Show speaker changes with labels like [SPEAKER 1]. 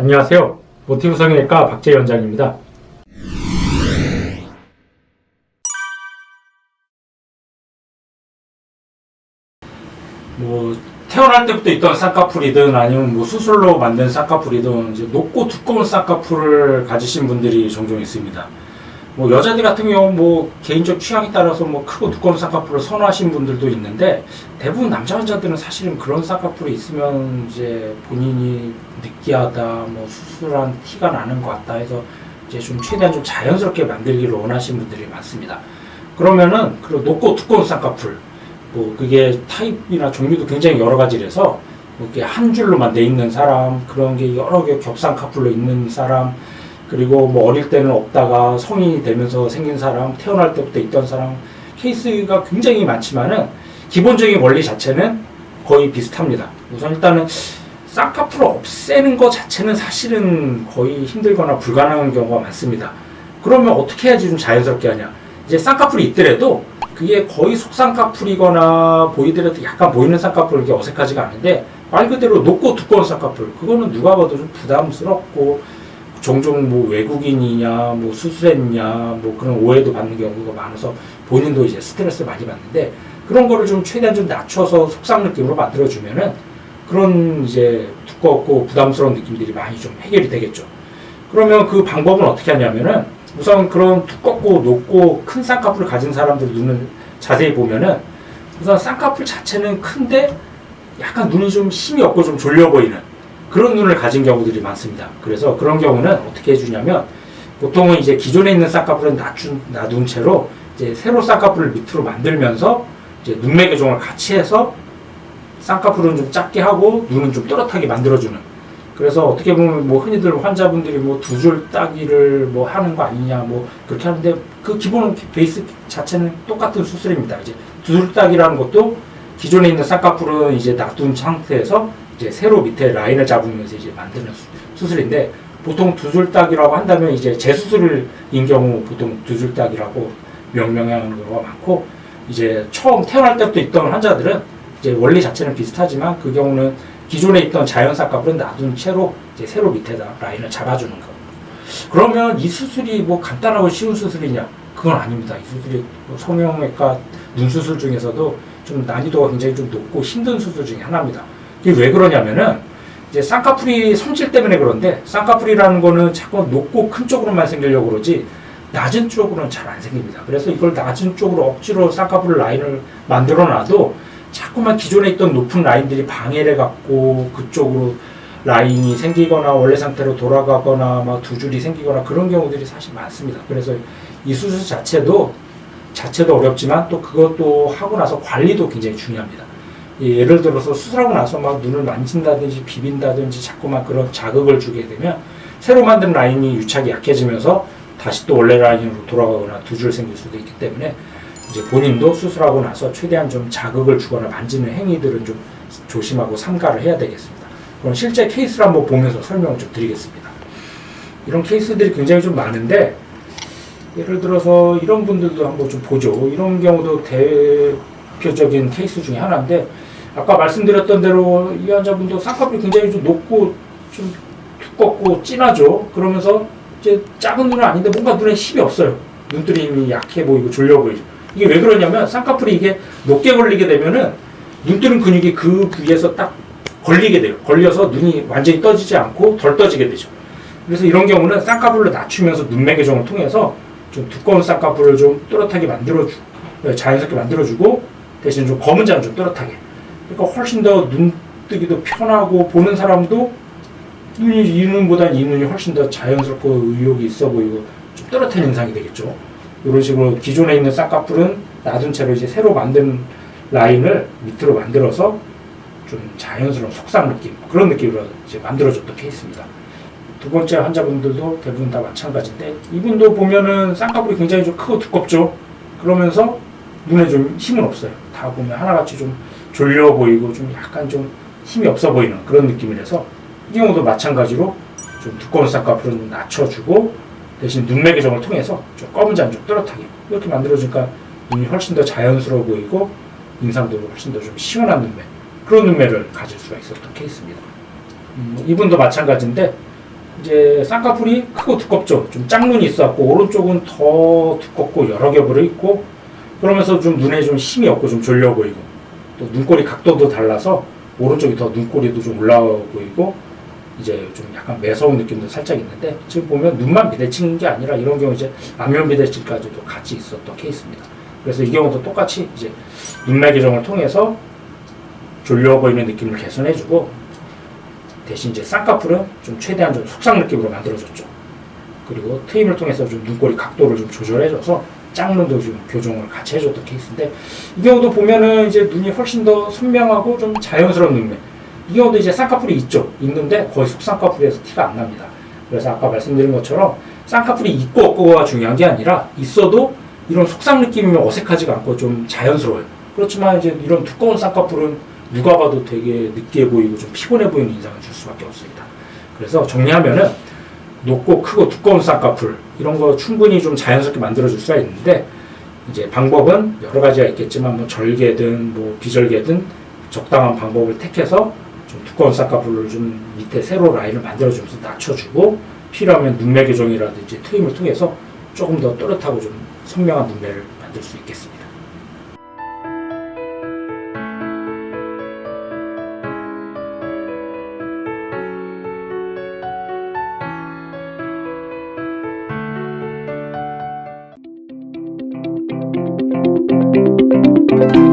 [SPEAKER 1] 안녕하세요. 모티브 성형외과 박재 원장입니다. 뭐 태어날 때부터 있던 쌍꺼풀이든 아니면 뭐 수술로 만든 쌍꺼풀이든 이제 높고 두꺼운 쌍꺼풀을 가지신 분들이 종종 있습니다. 뭐 여자들 같은 경우 뭐 개인적 취향에 따라서 뭐 크고 두꺼운 쌍꺼풀을 선호하시는 분들도 있는데 대부분 남자 환자들은 사실은 그런 쌍꺼풀이 있으면 이제 본인이 느끼하다 뭐 수술한 티가 나는 것 같다 해서 이제 좀 최대한 좀 자연스럽게 만들기를 원하시는 분들이 많습니다. 그러면은 그 높고 두꺼운 쌍꺼풀 뭐 그게 타입이나 종류도 굉장히 여러 가지라서 뭐 이렇게 한 줄로만 돼 있는 사람 그런 게 여러 개 겹쌍꺼풀로 있는 사람 그리고 뭐 어릴 때는 없다가 성인이 되면서 생긴 사람 태어날 때부터 있던 사람 케이스가 굉장히 많지만은 기본적인 원리 자체는 거의 비슷합니다. 우선 일단은 쌍꺼풀을 없애는 것 자체는 사실은 거의 힘들거나 불가능한 경우가 많습니다. 그러면 어떻게 해야지 좀 자연스럽게 하냐? 이제 쌍꺼풀이 있더라도 그게 거의 속쌍꺼풀이거나 보이더라도 약간 보이는 쌍꺼풀 이렇게 어색하지가 않은데 말 그대로 높고 두꺼운 쌍꺼풀 그거는 누가 봐도 좀 부담스럽고 종종 뭐 외국인이냐 뭐 수술했냐 뭐 그런 오해도 받는 경우가 많아서 본인도 이제 스트레스 많이 받는데 그런 거를 좀 최대한 좀 낮춰서 속상 느낌으로 만들어 주면은 그런 이제 두껍고 부담스러운 느낌들이 많이 좀 해결이 되겠죠. 그러면 그 방법은 어떻게 하냐면은 우선 그런 두껍고 높고 큰 쌍꺼풀을 가진 사람들 눈을 자세히 보면은 우선 쌍꺼풀 자체는 큰데 약간 눈이 좀 힘이 없고 좀 졸려 보이는 그런 눈을 가진 경우들이 많습니다. 그래서 그런 경우는 어떻게 해주냐면 보통은 이제 기존에 있는 쌍꺼풀은 낮춘, 놔둔 채로 이제 새로 쌍꺼풀을 밑으로 만들면서 이제 눈매 교정을 같이 해서 쌍꺼풀은 좀 작게 하고 눈은 좀 또렷하게 만들어주는 그래서 어떻게 보면 뭐 흔히들 환자분들이 뭐 두 줄 따기를 뭐 하는 거 아니냐 뭐 그렇게 하는데 그 기본 베이스 자체는 똑같은 수술입니다. 이제 두 줄 따기라는 것도 기존에 있는 쌍꺼풀은 이제 놔둔 상태에서 이제 새로 밑에 라인을 잡으면서 이제 만드는 수- 수술인데 보통 두줄 따기라고 한다면 이제 재수술인 경우 보통 두줄 따기라고 명명하는 경우가 많고 이제 처음 태어날 때부터 있던 환자들은 이제 원리 자체는 비슷하지만 그 경우는 기존에 있던 자연 쌍꺼풀은 놔둔 채로 이제 새로 밑에다 라인을 잡아주는 거. 그러면 이 수술이 뭐 간단하고 쉬운 수술이냐? 그건 아닙니다. 이 수술이 뭐 성형외과 눈 수술 중에서도 좀 난이도가 굉장히 좀 높고 힘든 수술 중에 하나입니다. 이게 왜 그러냐면은 이제 쌍꺼풀이 성질 때문에 그런데 쌍꺼풀이라는 거는 자꾸 높고 큰 쪽으로만 생기려고 그러지 낮은 쪽으로는 잘 안 생깁니다. 그래서 이걸 낮은 쪽으로 억지로 쌍꺼풀 라인을 만들어 놔도 자꾸만 기존에 있던 높은 라인들이 방해를 갖고 그쪽으로 라인이 생기거나 원래 상태로 돌아가거나 막 두 줄이 생기거나 그런 경우들이 사실 많습니다. 그래서 이 수술 자체도 자체도 어렵지만 또 그것도 하고 나서 관리도 굉장히 중요합니다. 이 예를 들어서 수술하고 나서 막 눈을 만진다든지 비빈다든지 자꾸만 그런 자극을 주게 되면 새로 만든 라인이 유착이 약해지면서 다시 또 원래 라인으로 돌아가거나 두 줄 생길 수도 있기 때문에 이제 본인도 수술하고 나서 최대한 좀 자극을 주거나 만지는 행위들은 좀 조심하고 삼가를 해야 되겠습니다. 그럼 실제 케이스를 한번 보면서 설명을 좀 드리겠습니다. 이런 케이스들이 굉장히 좀 많은데 예를 들어서 이런 분들도 한번 좀 보죠. 이런 경우도 대 표적인 케이스 중에 하나인데 아까 말씀드렸던 대로 이 환자분도 쌍꺼풀이 굉장히 좀 높고 좀 두껍고 진하죠. 그러면서 이제 작은 눈은 아닌데 뭔가 눈에 힘이 없어요. 눈뜨림이 약해 보이고 졸려 보이죠. 이게 왜 그러냐면 쌍꺼풀이 이게 높게 걸리게 되면은 눈뜨는 근육이 그 부위에서 딱 걸리게 돼요. 걸려서 눈이 완전히 떠지지 않고 덜 떠지게 되죠. 그래서 이런 경우는 쌍꺼풀을 낮추면서 눈매 교정을 통해서 좀 두꺼운 쌍꺼풀을 좀 또렷하게 만들어주, 자연스럽게 만들어주고 대신 좀 검은 장은 좀 또렷하게. 그러니까 훨씬 더 눈뜨기도 편하고 보는 사람도 눈이 이 눈보다는 이 눈이 훨씬 더 자연스럽고 의욕이 있어 보이고 좀 또렷한 인상이 되겠죠. 이런 식으로 기존에 있는 쌍꺼풀은 놔둔 채로 이제 새로 만든 라인을 밑으로 만들어서 좀 자연스러운 속상 느낌 그런 느낌으로 이제 만들어줬던 케이스입니다. 두 번째 환자분들도 대부분 다 마찬가지인데 이분도 보면은 쌍꺼풀이 굉장히 좀 크고 두껍죠. 그러면서 눈에 좀 힘은 없어요. 다 보면 하나같이 좀 졸려 보이고 좀 약간 좀 힘이 없어 보이는 그런 느낌이라서 이 경우도 마찬가지로 좀 두꺼운 쌍꺼풀은 낮춰주고 대신 눈매 교정을 통해서 좀 검은 잠좀 또렷하게 이렇게 만들어주니까 눈이 훨씬 더 자연스러워 보이고 인상도 훨씬 더 좀 시원한 눈매 그런 눈매를 가질 수가 있었던 케이스입니다. 음, 이분도 마찬가지인데 이제 쌍꺼풀이 크고 두껍죠. 좀 짝눈이 있어갖고 오른쪽은 더 두껍고 여러 겹으로 있고 그러면서 좀 눈에 좀 힘이 없고 좀 졸려 보이고 또 눈꼬리 각도도 달라서 오른쪽이 더 눈꼬리도 좀 올라와 보이고 이제 좀 약간 매서운 느낌도 살짝 있는데 지금 보면 눈만 비대칭인 게 아니라 이런 경우 이제 안면 비대칭까지도 같이 있었던 케이스입니다. 그래서 이 경우도 똑같이 이제 눈매 교정을 통해서 졸려 보이는 느낌을 개선해주고 대신 이제 쌍꺼풀은 좀 최대한 좀 속상 느낌으로 만들어줬죠. 그리고 트임을 통해서 좀 눈꼬리 각도를 좀 조절해줘서 짝눈도 좀 교정을 같이 해줬던 케이스인데 이 경우도 보면은 이제 눈이 훨씬 더 선명하고 좀 자연스러운 눈매. 이 경우도 이제 쌍꺼풀이 있죠. 있는데 거의 속쌍꺼풀에서 티가 안 납니다. 그래서 아까 말씀드린 것처럼 쌍꺼풀이 있고 없고가 중요한 게 아니라 있어도 이런 속상 느낌이면 어색하지가 않고 좀 자연스러워요. 그렇지만 이제 이런 두꺼운 쌍꺼풀은 누가 봐도 되게 느끼해 보이고 좀 피곤해 보이는 인상을 줄 수밖에 없습니다. 그래서 정리하면은 높고 크고 두꺼운 쌍꺼풀 이런 거 충분히 좀 자연스럽게 만들어줄 수가 있는데 이제 방법은 여러 가지가 있겠지만 뭐 절개든 뭐 비절개든 적당한 방법을 택해서 좀 두꺼운 쌍꺼풀을 좀 밑에 세로 라인을 만들어주면서 낮춰주고 필요하면 눈매 교정이라든지 트임을 통해서 조금 더 또렷하고 좀 선명한 눈매를 만들 수 있겠습니다. Thank you.